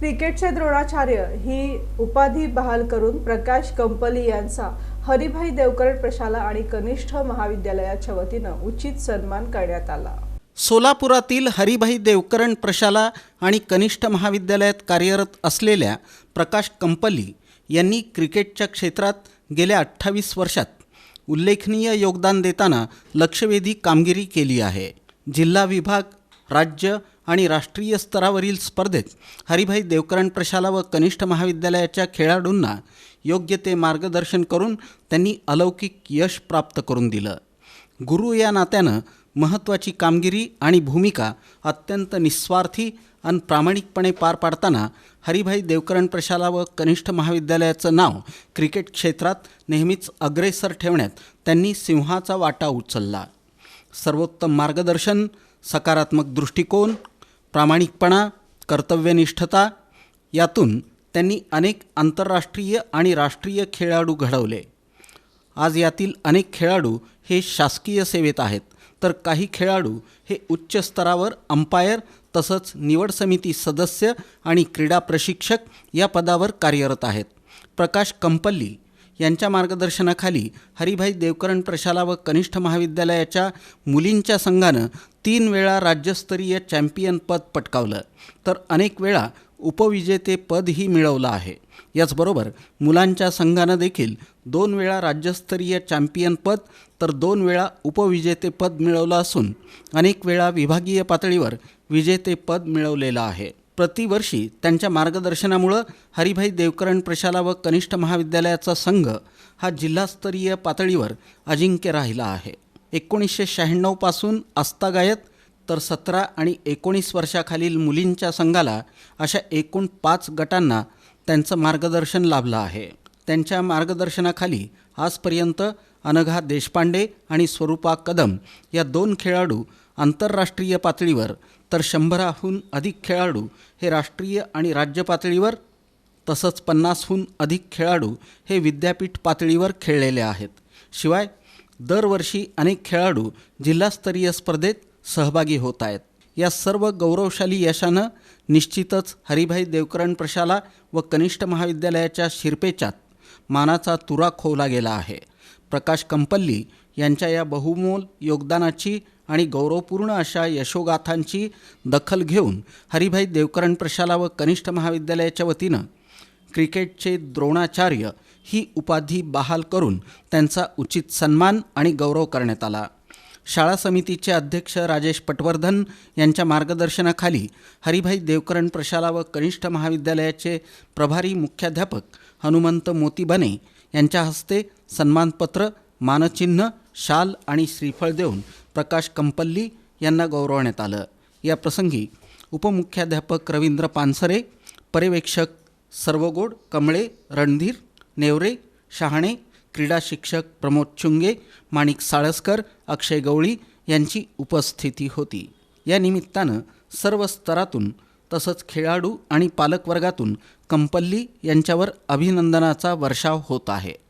क्रिकेटचे द्रोणाचार्य ही उपाधी बहाल करून प्रकाश कंपली यांचा हरिभाई देवकरण प्रशाला आणि कनिष्ठ महाविद्यालयाच्या वतीनं उचित सन्मान करण्यात आला. सोलापुरातील हरिभाई देवकरण प्रशाला आणि कनिष्ठ महाविद्यालयात कार्यरत असलेल्या प्रकाश कंपली यांनी क्रिकेटच्या क्षेत्रात गेल्या अठ्ठावीस वर्षात उल्लेखनीय योगदान देताना लक्षवेधी कामगिरी केली आहे. जिल्हा विभाग राज्य आणि राष्ट्रीय स्तरावरील स्पर्धेत हरिभाई देवकरण प्रशाला व कनिष्ठ महाविद्यालयाच्या खेळाडूंना योग्य ते मार्गदर्शन करून त्यांनी अलौकिक यश प्राप्त करून दिलं. गुरु या नात्यानं महत्त्वाची कामगिरी आणि भूमिका अत्यंत निस्वार्थी आणि प्रामाणिकपणे पार पाडताना हरिभाई देवकरण प्रशाला व कनिष्ठ महाविद्यालयाचं नाव क्रिकेट क्षेत्रात नेहमीच अग्रेसर ठेवण्यात त्यांनी सिंहाचा वाटा उचलला. सर्वोत्तम मार्गदर्शन सकारात्मक दृष्टिकोन प्रामाणिकपणा कर्तव्यनिष्ठता यातून त्यांनी अनेक आंतरराष्ट्रीय आणि राष्ट्रीय खेळाडू घडवले. आज यातील अनेक खेळाडू हे शासकीय सेवेत आहेत तर काही खेळाडू हे उच्च स्तरावर अंपायर तसंच निवड समिती सदस्य आणि क्रीडा प्रशिक्षक या पदावर कार्यरत आहेत. प्रकाश कंपल्ली यांच्या मार्गदर्शनाखाली हरिभाई देवकरण प्रशाला व कनिष्ठ महाविद्यालयाच्या मुलींच्या संघानं तीन वेळा राज्यस्तरीय चॅम्पियनपद पटकावलं. तर अनेक वेळा उपविजेतेपदही मिळवलं आहे. याचबरोबर मुलांच्या संघानं देखील दोन वेळा राज्यस्तरीय चॅम्पियनपद तर दोन वेळा उपविजेतेपद मिळवलं असून अनेक वेळा विभागीय पातळीवर विजेतेपद मिळवलेलं आहे. प्रतिवर्षी त्यांच्या मार्गदर्शनामुळं हरिभाई देवकरण प्रशाला व कनिष्ठ महाविद्यालयाचा संघ हा जिल्हास्तरीय पातळीवर अजिंक्य राहिला आहे. एकोणीसशे शहाण्णवपासून आस्तागायत तर सतरा आणि एकोणीस वर्षाखालील मुलींच्या संघाला अशा एकूण पाच गटांना त्यांचं मार्गदर्शन लाभलं आहे. त्यांच्या मार्गदर्शनाखाली आजपर्यंत अनघा देशपांडे आणि स्वरूपा कदम या दोन खेळाडू आंतरराष्ट्रीय पातळीवर तर शंभराहून अधिक खेळाडू हे राष्ट्रीय आणि राज्य पातळीवर तसंच पन्नासहून अधिक खेळाडू हे विद्यापीठ पातळीवर खेळलेले आहेत. शिवाय दरवर्षी अनेक खेळाडू जिल्हास्तरीय स्पर्धेत सहभागी होत आहेत. या सर्व गौरवशाली यशानं निश्चितच हरिभाई देवकरण प्रशाला व कनिष्ठ महाविद्यालयाच्या शिरपेचात मानाचा तुरा खोवला गेला आहे. प्रकाश कंपल्ली यांच्या या बहुमोल योगदानाची आणि गौरवपूर्ण अशा यशोगाथांची दखल घेऊन हरिभाई देवकरण प्रशाला व कनिष्ठ महाविद्यालयाच्या वतीनं क्रिकेटचे द्रोणाचार्य ही उपाधी बहाल करून त्यांचा उचित सन्मान आणि गौरव करण्यात आला. शाळा समितीचे अध्यक्ष राजेश पटवर्धन यांच्या मार्गदर्शनाखाली हरिभाई देवकरण प्रशाला व कनिष्ठ महाविद्यालयाचे प्रभारी मुख्याध्यापक हनुमंत मोतीबने यांच्या हस्ते सन्मानपत्र मानचिन्ह शाल आणि श्रीफळ देऊन प्रकाश कंपल्ली यांना गौरवण्यात आलं. या प्रसंगी उपमुख्याध्यापक रवींद्र पानसरे पर्यवेक्षक सर्वगोड कमळे रणधीर नेवरे शहाणे क्रीडा शिक्षक प्रमोद चुंगे माणिक साळसकर अक्षय गवळी यांची उपस्थिती होती. या निमित्तानं सर्व स्तरातून तसंच खेळाडू आणि पालकवर्गातून कंपल्ली यांच्यावर अभिनंदनाचा वर्षाव होत आहे.